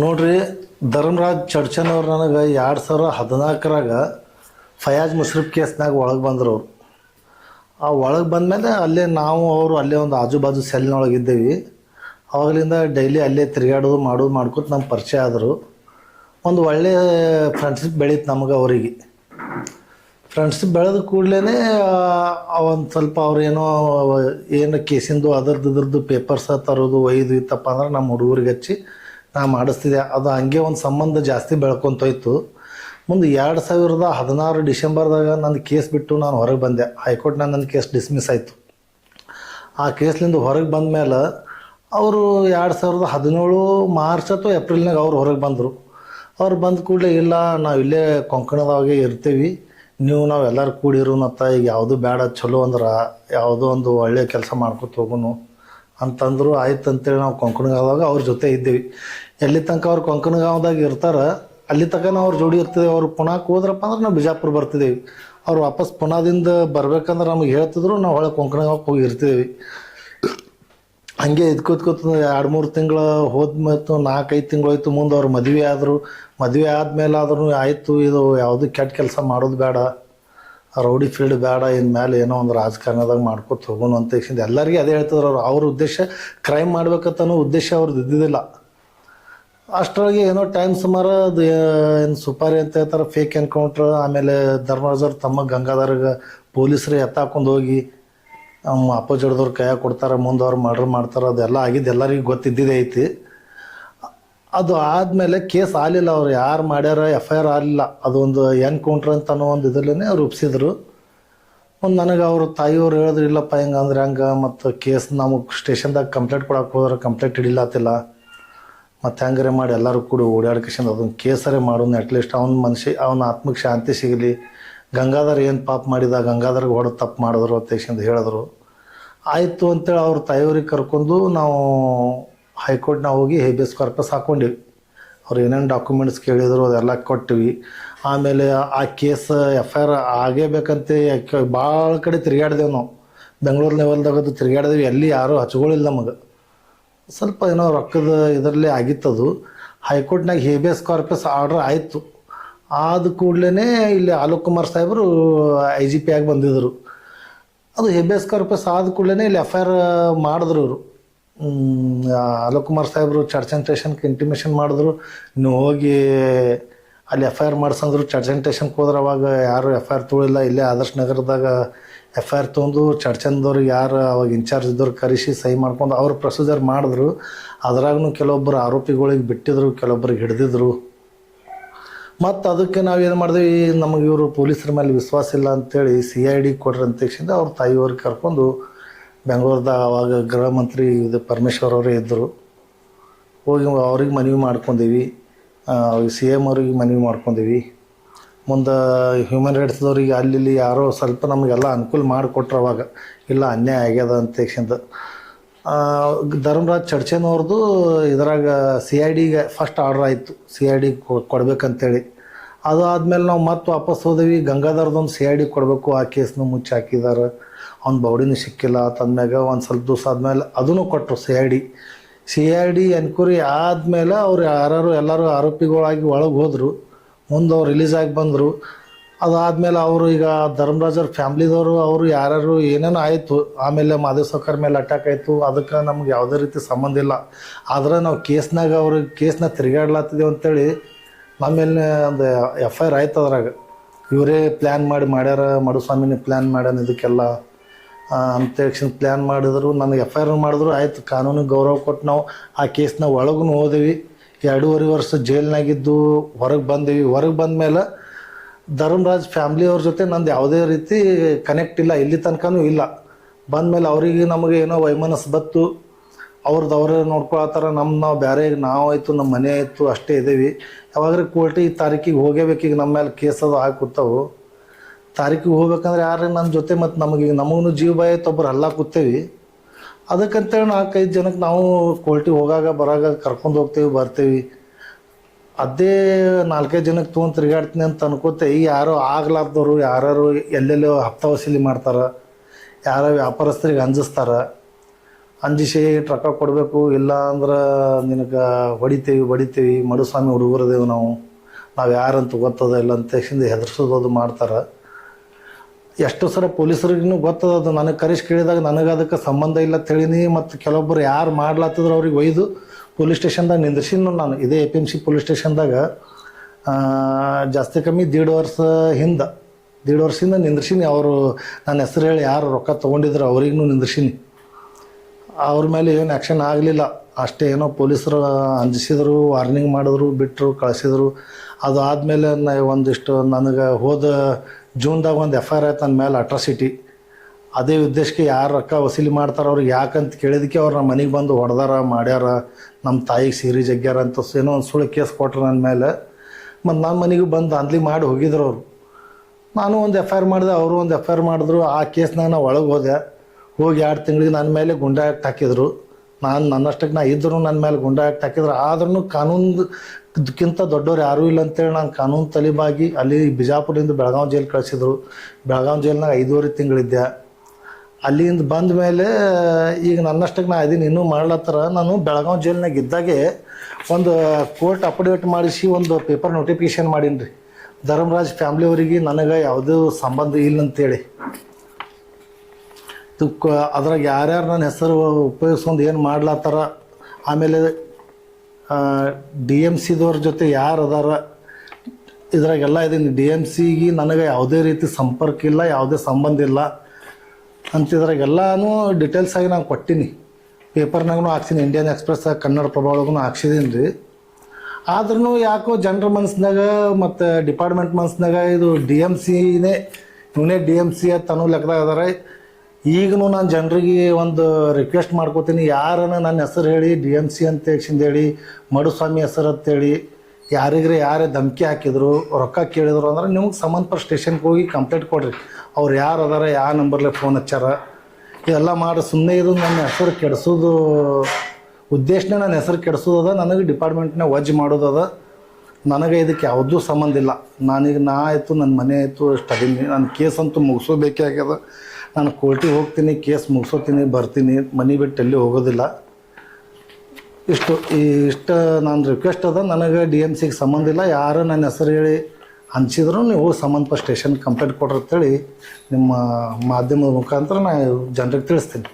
ನೋಡ್ರಿ, ಧರ್ಮರಾಜ್ ಚರ್ಚನ್ ಅವ್ರು ನನಗೆ ಎರಡು ಸಾವಿರ ಹದಿನಾಲ್ಕರಾಗ ಫಯಾಜ್ ಮುಷ್ರಫ್ ಕೇಸ್ನಾಗ ಒಳಗೆ ಬಂದರು ಅವರು. ಆ ಒಳಗೆ ಬಂದಮೇಲೆ ಅಲ್ಲೇ ನಾವು ಅವರು ಅಲ್ಲೇ ಒಂದು ಆಜು ಬಾಜು ಸೆಲ್ನೊಳಗೆ ಇದ್ದೀವಿ. ಅವಾಗಲಿಂದ ಡೈಲಿ ಅಲ್ಲೇ ತಿರುಗಾಡೋದು ಮಾಡೋದು ಮಾಡ್ಕೊತ ನಮ್ಮ ಪರಿಚಯ ಆದರು. ಒಂದು ಒಳ್ಳೆಯ ಫ್ರೆಂಡ್ಶಿಪ್ ಬೆಳೀತು ನಮಗೆ ಅವರಿಗೆ. ಫ್ರೆಂಡ್ಶಿಪ್ ಬೆಳೆದ ಕೂಡಲೇ ಒಂದು ಸ್ವಲ್ಪ ಅವ್ರೇನೋ ಏನು ಕೇಸಿಂದು ಅದರದ್ದು ಇದ್ರದ್ದು ಪೇಪರ್ಸ ತರೋದು, ಒಯ್ದು ಇತ್ತಪ್ಪ ಅಂದ್ರೆ ನಮ್ಮ ಹುಡುಗರಿಗೆ ಹಚ್ಚಿ ನಾ ಮಾಡಿಸ್ತಿದ್ದೆ. ಅದು ಹಂಗೆ ಒಂದು ಸಂಬಂಧ ಜಾಸ್ತಿ ಬೆಳ್ಕೊಂತೋಯ್ತು. ಮುಂದೆ ಎರಡು ಸಾವಿರದ ಹದಿನಾರು ಡಿಸೆಂಬರ್ದಾಗ ನನ್ನ ಕೇಸ್ ಬಿಟ್ಟು ನಾನು ಹೊರಗೆ ಬಂದೆ. ಹೈಕೋರ್ಟ್ನಾಗ ನನ್ನ ಕೇಸ್ ಡಿಸ್ಮಿಸ್ ಆಯಿತು. ಆ ಕೇಸ್ಲಿಂದ ಹೊರಗೆ ಬಂದ ಮೇಲೆ ಅವರು ಎರಡು ಸಾವಿರದ ಹದಿನೇಳು ಮಾರ್ಚ್ ಅಥವಾ ಏಪ್ರಿಲ್ನಾಗ ಅವ್ರು ಹೊರಗೆ ಬಂದರು. ಅವ್ರು ಬಂದ ಕೂಡಲೇ, ಇಲ್ಲ, ನಾವು ಇಲ್ಲೇ ಕೊಂಕಣದಾಗೆ ಇರ್ತೀವಿ. ನೀವು ನಾವು ಎಲ್ಲರೂ ಕೂಡಿರೋನತ್ತ ಈಗ ಯಾವುದು ಬೇಡ ಚಲೋ ಅಂದ್ರೆ ಯಾವುದೋ ಒಂದು ಒಳ್ಳೆಯ ಕೆಲಸ ಮಾಡ್ಕೊತ ಹೋಗೋನು. ಅಂತಂದ್ರು ಆಯ್ತು ಅಂತೇಳಿ ನಾವು ಕೊಂಕಣಗಾವ್ದಾಗ ಅವ್ರ ಜೊತೆ ಇದ್ದೀವಿ. ಎಲ್ಲಿ ತನಕ ಅವ್ರು ಕೊಂಕಣಗಾವ್ದಾಗ ಇರ್ತಾರೆ, ಅಲ್ಲಿ ತನಕ ನಾವು ಅವ್ರ ಜೋಡಿ ಇರ್ತೀವಿ ಅವ್ರು ಪುಣಾಕ್ ಹೋದ್ರಪ್ಪ ಅಂದ್ರೆ ನಾವು ಬಿಜಾಪುರ ಬರ್ತಿದ್ದೀವಿ ಅವ್ರು ವಾಪಸ್ ಪುನಾದಿಂದ ಬರ್ಬೇಕಂದ್ರೆ ನಮಗೆ ಹೇಳ್ತಿದ್ರು, ನಾವು ಹೊಳೆ ಕೊಂಕಣಗಾವಕ್ಕೆ ಹೋಗಿ ಇರ್ತಿದ್ದೀವಿ ಹಂಗೆ ಇದ್ಕೋತ್ಕೋತ ಎರಡು ಮೂರು ತಿಂಗಳು ಹೋದ ಮತ್ತು ನಾಲ್ಕೈದು ತಿಂಗಳಾಯ್ತು ಮುಂದೆ ಅವ್ರು ಮದುವೆ ಆದರು. ಮದುವೆ ಆದಮೇಲೆ ಆದ್ರೂ ಆಯಿತು, ಇದು ಯಾವುದು ಕೆಟ್ಟ ಕೆಲಸ ಮಾಡೋದು ಬೇಡ. ರೌಡಿ ಫೀಲ್ಡ್ ಬೇಡ, ಇನ್ ಮೇಲೆ ಏನೋ ಒಂದು ರಾಜಕಾರಣದಾಗ ಮಾಡ್ಕೊತ ಹೋಗೋಣ ಅಂತ ಹೇಳಿ ಎಲ್ಲರಿಗೂ ಅದೇ ಹೇಳ್ತಿದ್ರು ಅವ್ರು. ಅವ್ರ ಉದ್ದೇಶ ಕ್ರೈಮ್ ಮಾಡ್ಬೇಕಂತನೋ ಉದ್ದೇಶ ಅವ್ರದ್ದು ಇದ್ದಿದ್ದಿಲ್ಲ. ಅಷ್ಟರೊಳಗೆ ಏನೋ ಟೈಮ್ ಸುಮಾರು ಅದು ಏನು ಸುಪಾರಿ ಅಂತ ಹೇಳ್ತಾರೆ ಫೇಕ್ ಎನ್ಕೌಂಟ್ರ್ ಆಮೇಲೆ ಧರ್ಮರಾಜವ್ರ ತಮ್ಮ ಗಂಗಾಧರ್ಗೆ ಪೊಲೀಸರು ಎತ್ತಾಕೊಂಡು ಹೋಗಿ ಅಪೋಸಿಟ್ದವ್ರು ಕೈಯಾಗ ಕೊಡ್ತಾರೆ, ಮುಂದೆ ಅವ್ರು ಮರ್ಡರ್ ಮಾಡ್ತಾರೆ, ಅದೆಲ್ಲ ಆಗಿದ್ದು ಎಲ್ಲರಿಗೂ ಗೊತ್ತಿದ್ದಿದೆ ಐತಿ. ಅದು ಆದಮೇಲೆ ಕೇಸ್ ಆಗಲಿಲ್ಲ ಅವ್ರು. ಯಾರು ಮಾಡ್ಯಾರ ಎಫ್ ಐ ಆರ್ ಆಗಲಿಲ್ಲ ಅದೊಂದು ಎನ್ಕೌಂಟ್ರ್ ಅಂತ ಅನ್ನೋ ಒಂದು ಇದರಲ್ಲೇ ರೂಪಿಸಿದ್ರು ಒಂದು ನನಗೆ ಅವರು ತಾಯಿಯವ್ರು ಹೇಳಿದ್ರು, ಇಲ್ಲಪ್ಪ, ಹೆಂಗೆ ಅಂದ್ರೆ ಹಂಗೆ, ಮತ್ತು ಕೇಸ್ ನಮಗೆ ಸ್ಟೇಷನ್ದಾಗ ಕಂಪ್ಲೇಂಟ್ ಕೊಡಕ್ಕೆ ಹೋದ್ರೆ ಕಂಪ್ಲೇಂಟ್ ಹಿಡಿಲತ್ತಿಲ್ಲ ಮತ್ತು ಹ್ಯಾಂಗರೆ ಮಾಡಿ ಎಲ್ಲರೂ ಕೂಡ ಓಡಾಡ್ಕೇಶನ್ ಅದೊಂದು ಕೇಸರೇ ಮಾಡೋನು ಅಟ್ಲೀಸ್ಟ್ ಅವ್ನ ಮನುಷ್ಯ ಅವನ ಆತ್ಮಕ್ಕೆ ಶಾಂತಿ ಸಿಗಲಿ. ಗಂಗಾಧರ್ ಏನು ಪಾಪ ಮಾಡಿದ ಗಂಗಾಧರ್ಗೆ ಹೊಡೆದು ತಪ್ಪು ಮಾಡಿದ್ರು ಅಂತ ಹೇಳಿದ್ರು. ಆಯಿತು ಅಂತೇಳಿ ಅವ್ರ ತಾಯಿಯವ್ರಿಗೆ ಕರ್ಕೊಂಡು ನಾವು ಹೈಕೋರ್ಟ್ನಾಗ ಹೋಗಿ ಹೇಬಿಯಸ್ ಕಾರ್ಪಸ್ ಹಾಕ್ಕೊಂಡಿವಿ ಅವ್ರು ಏನೇನು ಡಾಕ್ಯುಮೆಂಟ್ಸ್ ಕೇಳಿದ್ರು ಅದೆಲ್ಲ ಕೊಟ್ಟಿವಿ. ಆಮೇಲೆ ಆ ಕೇಸ್ ಎಫ್ ಐ ಆರ್ ಆಗೇಬೇಕಂತ ಭಾಳ ಕಡೆ ತಿರುಗಾಡ್ದೇವು ನಾವು. ಬೆಂಗಳೂರು ಲೆವೆಲ್ದಾಗ ಅದು ತಿರುಗಾಡಿದ್ವಿ ಎಲ್ಲಿ ಯಾರೂ ಹಚ್ಕೊಳ್ಳಿಲ್ಲ ನಮಗೆ. ಸ್ವಲ್ಪ ಏನೋ ರೊಕ್ಕದ ಇದರಲ್ಲೇ ಆಗಿತ್ತದು. ಹೈಕೋರ್ಟ್ನಾಗ ಹೇಬಿಯಸ್ ಕಾರ್ಪಸ್ ಆರ್ಡ್ರ್ ಆಯಿತು. ಆದ ಕೂಡಲೇ ಇಲ್ಲಿ ಆಲೋಕ್ ಕುಮಾರ್ ಸಾಹೇಬರು ಐ ಜಿ ಪಿ ಆಗಿ ಬಂದಿದ್ದರು ಅದು ಹೇಬಿಯಸ್ ಕಾರ್ಪಸ್ ಆದ ಕೂಡಲೇ ಇಲ್ಲಿ ಎಫ್ ಐ ಆರ್ ಮಾಡಿದ್ರು ಅವರು ಅಲೋಕ್ ಕುಮಾರ್ ಸಾಹೇಬರು ಚರ್ಚ್ ಆ್ಯಂಡ್ ಸ್ಟೇಷನ್ಗೆ ಇಂಟಿಮೇಷನ್ ಮಾಡಿದ್ರು. ನೀವು ಹೋಗಿ ಅಲ್ಲಿ ಎಫ್ ಐ ಆರ್ ಮಾಡ್ಸಂದ್ರು ಚರ್ಚ್ ಆ್ಯಂಡ್ ಹೋದ್ರೆ, ಅವಾಗ ಯಾರು ಎಫ್ ಐ ಆರ್ ತೊಳಿಲ್ಲ ಇಲ್ಲೇ ಆದರ್ಶ ನಗರದಾಗ ಎಫ್ ಐ ಆರ್ ತೊಗೊಂಡು ಚರ್ಚಂದವ್ರು ಯಾರು ಅವಾಗ ಇನ್ಚಾರ್ಜ್ ಇದ್ದವ್ರು ಕರೆಸಿ ಸಹಿ ಮಾಡ್ಕೊಂಡು ಅವ್ರು ಪ್ರೊಸೀಜರ್ ಮಾಡಿದ್ರು. ಅದ್ರಾಗೂ ಕೆಲವೊಬ್ಬರು ಆರೋಪಿಗಳಿಗೆ ಬಿಟ್ಟಿದ್ರು ಕೆಲವೊಬ್ಬರಿಗೆ ಹಿಡಿದಿದ್ರು. ಮತ್ತು ಅದಕ್ಕೆ ನಾವು ಏನು ಮಾಡಿದ್ವಿ, ನಮಗೆ ಇವರು ಪೊಲೀಸರ ಮೇಲೆ ವಿಶ್ವಾಸ ಇಲ್ಲ ಅಂತೇಳಿ ಸಿ ಐ ಡಿ ಕೊಡ್ರಿ ಅಂತ ಅವ್ರ ತಾಯಿಯವ್ರಿಗೆ ಕರ್ಕೊಂಡು ಬೆಂಗಳೂರ್ದಾಗ ಅವಾಗ ಗೃಹ ಮಂತ್ರಿ ಇದು ಪರಮೇಶ್ವರ್ ಅವರೇ ಇದ್ದರು. ಹೋಗಿ ಅವ್ರಿಗೆ ಮನವಿ ಮಾಡ್ಕೊಂಡೀವಿ. ಸಿ ಎಂ ಅವ್ರಿಗೆ ಮನವಿ ಮಾಡ್ಕೊಂಡೀವಿ. ಮುಂದೆ ಹ್ಯೂಮನ್ ರೈಟ್ಸ್ದವ್ರಿಗೆ ಅಲ್ಲಿ ಇಲ್ಲಿ ಯಾರೋ ಸ್ವಲ್ಪ ನಮಗೆಲ್ಲ ಅನುಕೂಲ ಮಾಡಿಕೊಟ್ರು ಅವಾಗ. ಇಲ್ಲ, ಅನ್ಯಾಯ ಆಗ್ಯದ ಅಂತ ತಕ್ಷಣದ. ಧರ್ಮರಾಜ್ ಚರ್ಚೆನವ್ರದ್ದು ಇದ್ರಾಗ ಸಿ ಐ ಡಿಗೆ ಫಸ್ಟ್ ಆರ್ಡ್ರ್ ಆಯಿತು. ಸಿ ಐ ಡಿ ಕೊಡ್ಬೇಕಂತೇಳಿ. ಅದು ಆದಮೇಲೆ ನಾವು ಮತ್ತೆ ವಾಪಸ್ ಹೋದ್ವಿ. ಗಂಗಾಧರದೊಂದು ಸಿ ಐ ಡಿ ಕೊಡಬೇಕು. ಆ ಕೇಸ್ನು ಮುಚ್ಚಿ ಹಾಕಿದ್ದಾರೆ ಅವ್ನ ಬೌಡಿನೂ ಸಿಕ್ಕಿಲ್ಲ. ತಂದ್ಮ್ಯಾಗ ಒಂದು ಸ್ವಲ್ಪ ದಿವಸ ಆದಮೇಲೆ ಅದನ್ನು ಕೊಟ್ಟರು C I D. C I D enquiry ಆದಮೇಲೆ ಅವ್ರು ಯಾರು ಎಲ್ಲರೂ ಆರೋಪಿಗಳಾಗಿ ಒಳಗೆ ಹೋದರು. ಮುಂದೆ ಅವ್ರು ರಿಲೀಸ್ ಆಗಿ ಬಂದರು. ಅದಾದಮೇಲೆ ಅವರು ಈಗ ಧರ್ಮರಾಜರ್ ಫ್ಯಾಮ್ಲಿದವರು, ಅವರು ಯಾರು ಏನೇನೋ ಆಯಿತು. ಆಮೇಲೆ ಮಾದೇವ್ ಮೇಲೆ ಅಟ್ಯಾಕ್ ಆಯಿತು. ಅದಕ್ಕೆ ನಮ್ಗೆ ಯಾವುದೇ ರೀತಿ ಸಂಬಂಧ ಇಲ್ಲ. ಆದ್ರೆ ನಾವು ಕೇಸ್ನಾಗ ಅವ್ರಿಗೆ ಕೇಸ್ನ ತಿರುಗಾಡ್ಲಾತಿದ್ದೇವೆ ಅಂತೇಳಿ ನಮ್ಮ ಮೇಲೆ ಒಂದು ಎಫ್ ಐ ಆರ್ ಆಯ್ತು ಅದ್ರಾಗ ಇವರೇ ಪ್ಲ್ಯಾನ್ ಮಾಡಿ ಮಾಡ್ಯಾರ ಮಡುಸ್ವಾಮಿನೇ ಪ್ಲ್ಯಾನ್ ಮಾಡ್ಯಾನ ಇದಕ್ಕೆಲ್ಲ. ಆ, ಅಂತ ತಕ್ಷಣ ಪ್ಲ್ಯಾನ್ ಮಾಡಿದ್ರು ನನಗೆ ಎಫ್ ಐ ಆರ್ ಮಾಡಿದ್ರು ಆಯ್ತು ಕಾನೂನಿಗೆ ಗೌರವ ಕೊಟ್ಟು ನಾವು ಆ ಕೇಸ್ನ ಒಳಗೂ ಹೋದೆವಿ. ಎರಡೂವರೆ ವರ್ಷ ಜೈಲ್ನಾಗಿದ್ದು ಹೊರಗೆ ಬಂದೀವಿ. ಹೊರಗೆ ಬಂದಮೇಲೆ ಧರ್ಮರಾಜ್ ಫ್ಯಾಮ್ಲಿಯವ್ರ ಜೊತೆ ನಂದು ಯಾವುದೇ ರೀತಿ ಕನೆಕ್ಟ್ ಇಲ್ಲ. ಇಲ್ಲಿ ತನಕನೂ ಇಲ್ಲ. ಬಂದಮೇಲೆ ಅವರಿಗೆ ನಮಗೆ ಏನೋ ವೈಮನಸ್ ಬತ್ತು. ಅವ್ರದ್ದು ಅವರೇ ನೋಡ್ಕೊಳತ್ತಾರ ನಮ್ಮ ನಾವು ಬೇರೆ ನಾವು ಆಯಿತು ನಮ್ಮ ಮನೆ ಆಯಿತು, ಅಷ್ಟೇ ಇದ್ದೀವಿ ಯಾವಾಗ್ರೆ ಕೋರ್ಟಿ ತಾರೀಕಿಗೆ ಹೋಗೇಬೇಕು ಈಗ ನಮ್ಮ ಮೇಲೆ ಕೇಸ್ ಅದು ಹಾಕಿ ಕೂತಾವು ತಾರೀಕಿಗೆ ಹೋಗ್ಬೇಕಂದ್ರೆ ಯಾರು ನನ್ನ ಜೊತೆ ಮತ್ತು ನಮಗೆ ನಮಗೂ ಜೀವ ಭಯ ಒಬ್ರು ಹಲ್ಲ ಕೂತೇವಿ. ಅದಕ್ಕಂತೇಳಿ ನಾಲ್ಕೈದು ಜನಕ್ಕೆ ನಾವು ಕೋರ್ಟಿಗೆ ಹೋಗಾಗ, ಬರಾಗ ಕರ್ಕೊಂಡು ಹೋಗ್ತೇವೆ, ಬರ್ತೀವಿ. ಅದೇ ನಾಲ್ಕೈದು ಜನಕ್ಕೆ ತೊಗೊಂಡು ತಿರುಗಾಡ್ತೀನಿ ಅಂತ ಅನ್ಕೋತೆ, ಈ ಯಾರೋ ಆಗ್ಲಾರ್ದವ್ರು ಯಾರು ಎಲ್ಲೆಲ್ಲೋ ಹಪ್ತ ವಸೂಲಿ ಮಾಡ್ತಾರೆ, ಯಾರೋ ವ್ಯಾಪಾರಸ್ಥರಿಗೆ ಅಂಜಿಸ್ತಾರೆ ಅಂಜಿಸಿ ರೊಕ್ಕ ಕೊಡಬೇಕು, ಇಲ್ಲ ಅಂದ್ರೆ ನಿನಗೆ ಹೊಡಿತೀವಿ, ಬಡಿತೀವಿ, ಮಡುಸ್ವಾಮಿ ಹುಡುಗರದೇವು ನಾವು. ನಾವು ಯಾರಂತ ಗೊತ್ತದ ಇಲ್ಲ ಅಂತ ತಕ್ಷಣ ಹೆದರ್ಸೋದು ಮಾಡ್ತಾರೆ. ಎಷ್ಟು ಸಲ ಪೊಲೀಸರಿಗೂ ಗೊತ್ತದ ಅದು, ನನಗೆ ಕರೆಸಿ ಕೇಳಿದಾಗ ನನಗೆ ಅದಕ್ಕೆ ಸಂಬಂಧ ಇಲ್ಲ ಅಂತ ಹೇಳಿನಿ, ಮತ್ತು ಕೆಲವೊಬ್ಬರು ಯಾರು ಮಾಡ್ಲಾತಿದ್ರು ಅವ್ರಿಗೆ ಒಯ್ದು ಪೊಲೀಸ್ ಸ್ಟೇಷನ್ದಾಗ ನಿಂದ್ರಿಸಿದ್ನು ನಾನು. ಇದೇ A P M C police ಸ್ಟೇಷನ್ದಾಗ ಜಾಸ್ತಿ ಕಮ್ಮಿ ದೀಡ್ ವರ್ಷ ಹಿಂದೆ, ದೀಡ್ ವರ್ಷದಿಂದ ನಿಂದ್ರಿಸಿನಿ. ಅವರು ನನ್ನ ಹೆಸರು ಹೇಳಿ ಯಾರು ರೊಕ್ಕ ತೊಗೊಂಡಿದ್ರು ಅವ್ರಿಗೂ ನಿಂದ್ರಿಸಿನಿ. ಅವ್ರ ಮೇಲೆ ಏನು ಆ್ಯಕ್ಷನ್ ಆಗಲಿಲ್ಲ. ಅಷ್ಟೇ ಏನೋ ಪೊಲೀಸರು ಅಂಜಿಸಿದ್ರು ವಾರ್ನಿಂಗ್ ಮಾಡಿದ್ರು ಬಿಟ್ಟರು ಕಳಿಸಿದ್ರು. ಅದು ಆದಮೇಲೆ ನಾ ಒಂದಿಷ್ಟು ನನಗೆ ಹೋದ ಜೂನ್ದಾಗ ಒಂದು ಎಫ್ ಐ ಆರ್ ಆಯ್ತು ನನ್ನ ಮೇಲೆ ಅಟ್ರಾಸಿಟಿ ಅದೇ ಉದ್ದೇಶಕ್ಕೆ ಯಾರು ರೊಕ್ಕ ವಸೂಲಿ ಮಾಡ್ತಾರೆ ಅವ್ರಿಗೆ ಯಾಕಂತ ಕೇಳಿದಕ್ಕೆ ಅವ್ರು ನಮ್ಮ ಮನೆಗೆ ಬಂದು ಹೊಡೆದಾರ, ಮಾಡ್ಯಾರ ನಮ್ಮ ತಾಯಿಗೆ ಸೀರೆ ಜಗ್ಗ್ಯಾರ ಅಂತ ಏನೋ ಒಂದು ಸುಳ್ಳು ಕೇಸ್ ಕೊಟ್ರು ನನ್ನ ಮೇಲೆ ಮತ್ತು ನನ್ನ ಮನೆಗೂ ಬಂದು ಅಂದ್ಲಿ ಮಾಡಿ ಹೋಗಿದ್ರು ಅವರು. ನಾನು ಒಂದು ಎಫ್ ಐ ಆರ್ ಮಾಡಿದೆ, ಅವರು ಒಂದು ಎಫ್ ಐ ಆರ್ ಮಾಡಿದ್ರು. ಆ ಕೇಸ್ನಾಗ ನಾನು ಒಳಗೆ ಹೋದೆ. ಹೋಗಿ ಎರಡು ತಿಂಗಳಿಗೆ ನನ್ನ ಮೇಲೆ ಗುಂಡಾ ಆ್ಯಕ್ಟ್ ಹಾಕಿದ್ರು. ನಾನು ನನ್ನಷ್ಟಕ್ಕೆ ನಾ ಇದ್ದರೂ ನನ್ನ ಮೇಲೆ ಗುಂಡಾ ಆ್ಯಕ್ಟ್ ಹಾಕಿದ್ರು. ಆದ್ರೂ ಕಾನೂನುಕ್ಕಿಂತ ದೊಡ್ಡವ್ರು ಯಾರೂ ಇಲ್ಲ ಅಂತೇಳಿ ನಾನು ಕಾನೂನು ತಲೆಬಾಗಿ ಅಲ್ಲಿ ಬಿಜಾಪುರದಿಂದ ಬೆಳಗಾವಿ ಜೈಲು ಕಳಿಸಿದ್ರು. ಬೆಳಗಾವಿ ಜೈಲ್ನಾಗ ಐದೂವರೆ ತಿಂಗಳಿದ್ದೆ. ಅಲ್ಲಿಂದ ಬಂದ ಮೇಲೆ ಈಗ ನನ್ನಷ್ಟಕ್ಕೆ ನಾ ಇದೀನಿ, ಇನ್ನೂ ಮಾಡ್ಲತ್ತರ. ನಾನು ಬೆಳಗಾವಿ ಜೈಲ್ನಾಗ ಇದ್ದಾಗೆ ಒಂದು ಕೋರ್ಟ್ ಅಪ್ಡೇಟ್ ಮಾಡಿಸಿ ಒಂದು ಪೇಪರ್ ನೋಟಿಫಿಕೇಶನ್ ಮಾಡೀನಿ ರೀ ಧರ್ಮರಾಜ್ ಫ್ಯಾಮ್ಲಿಯವರಿಗೆ ನನಗೆ ಯಾವುದೂ ಸಂಬಂಧ ಇಲ್ಲ ಅಂತೇಳಿ. ತುಕ್ಕ ಅದ್ರಾಗ ಯಾರ್ಯಾರು ನನ್ನ ಹೆಸರು ಉಪಯೋಗಿಸ್ಕೊಂಡು ಏನು ಮಾಡ್ಲತ್ತಾರ, ಆಮೇಲೆ ಡಿ ಎಂ ಸಿದವ್ರ ಜೊತೆ ಯಾರು ಅದಾರ, ಇದ್ರಾಗೆಲ್ಲ ಇದೀನಿ. ಡಿ ಎಂ ಸಿಗೆ ನನಗೆ ಯಾವುದೇ ರೀತಿ ಸಂಪರ್ಕ ಇಲ್ಲ, ಯಾವುದೇ ಸಂಬಂಧ ಇಲ್ಲ. ಅಂತ ಇದ್ರಾಗೆಲ್ಲನೂ ಡಿಟೇಲ್ಸ್ ಆಗಿ ನಾನು ಕೊಟ್ಟೀನಿ. ಪೇಪರ್ನಾಗೂ ಹಾಕ್ಸೀನಿ ಇಂಡಿಯನ್ ಎಕ್ಸ್ಪ್ರೆಸ್ ಕನ್ನಡ ಪ್ರಭಾವಗೂ ಒಳಗೂ ಹಾಕ್ಸಿದೀನಿ ರೀ. ಆದ್ರೂ ಯಾಕೋ ಜನರ ಮನ್ಸ್ನಾಗ ಮತ್ತು ಡಿಪಾರ್ಟ್ಮೆಂಟ್ ಮನ್ಸ್ನಾಗ ಇದು ಡಿ ಎಂ ಸಿನೇ, ಇವನೇ ಡಿ ಎಂ ಸಿ ಅಂತ ಅನ್ನೋ ಲೆಕ್ಕದಾಗ ಅದಾರ. ಈಗಲೂ ನಾನು ಜನರಿಗೆ ಒಂದು ರಿಕ್ವೆಸ್ಟ್ ಮಾಡ್ಕೋತೀನಿ. ಯಾರನ್ನ ನನ್ನ ಹೆಸರು ಹೇಳಿ ಡಿ ಎಂ ಸಿ ಅಂತ ಹೇಳಿ ಮಡುಸ್ವಾಮಿ ಹೆಸರು ಅಂತೇಳಿ ಯಾರಿಗ್ರೆ ಯಾರೇ ಧಮಕಿ ಹಾಕಿದ್ರು, ರೊಕ್ಕ ಕೇಳಿದ್ರು ಅಂದ್ರೆ ನಿಮ್ಗೆ ಸಂಬಂಧಪಟ್ಟ ಸ್ಟೇಷನ್ಗೆ ಹೋಗಿ ಕಂಪ್ಲೇಂಟ್ ಕೊಡ್ರಿ. ಅವ್ರು ಯಾರು ಅದಾರ ಯಾವ ನಂಬರ್ಲೆ ಫೋನ್ ಹಚ್ಚಾರ. ಇದೆಲ್ಲ ಮಾಡಿ ಸುಮ್ಮನೆ ಇದು ನನ್ನ ಹೆಸರು ಕೆಡಿಸೋದು, ಉದ್ದೇಶನೇ ನನ್ನ ಹೆಸರು ಕೆಡಿಸೋದದ ನನಗೆ ಡಿಪಾರ್ಟ್ಮೆಂಟ್ನ ವಜ್ ಮಾಡೋದದ ನನಗೆ ಇದಕ್ಕೆ ಯಾವುದೂ ಸಂಬಂಧ ಇಲ್ಲ. ನಾನೀಗ ನಾ ಆಯಿತು ನನ್ನ ಮನೆ ಆಯಿತು ಅದೀನಿ. ನನ್ನ ಕೇಸ್ ಅಂತೂ ಮುಗಿಸೋಬೇಕೇ ಆಗ್ಯದ. ನಾನು ಕೋರ್ಟಿಗೆ ಹೋಗ್ತೀನಿ, ಕೇಸ್ ಮುಗಿಸೋತೀನಿ, ಬರ್ತೀನಿ, ಮನೆ ಬಿಟ್ಟು ಎಲ್ಲಿ ಹೋಗೋದಿಲ್ಲ. ಇಷ್ಟು, ಈ ಇಷ್ಟು ನಾನು ರಿಕ್ವೆಸ್ಟ್ ಅದ, ನನಗೆ ಡಿ ಎಂ ಸಿಗೆ ಸಂಬಂಧ ಇಲ್ಲ. ಯಾರು ನನ್ನ ಹೆಸರು ಹೇಳಿ ಹಂಚಿದ್ರು, ನೀವು ಸಂಬಂಧಪಟ್ಟ ಸ್ಟೇಷನ್ ಕಂಪ್ಲೇಂಟ್ ಕೊಡ್ರಿ ಅಂತೇಳಿ ನಿಮ್ಮ ಮಾಧ್ಯಮದ ಮುಖಾಂತರ ನಾನು ಜನರಿಗೆ ತಿಳಿಸ್ತೀನಿ.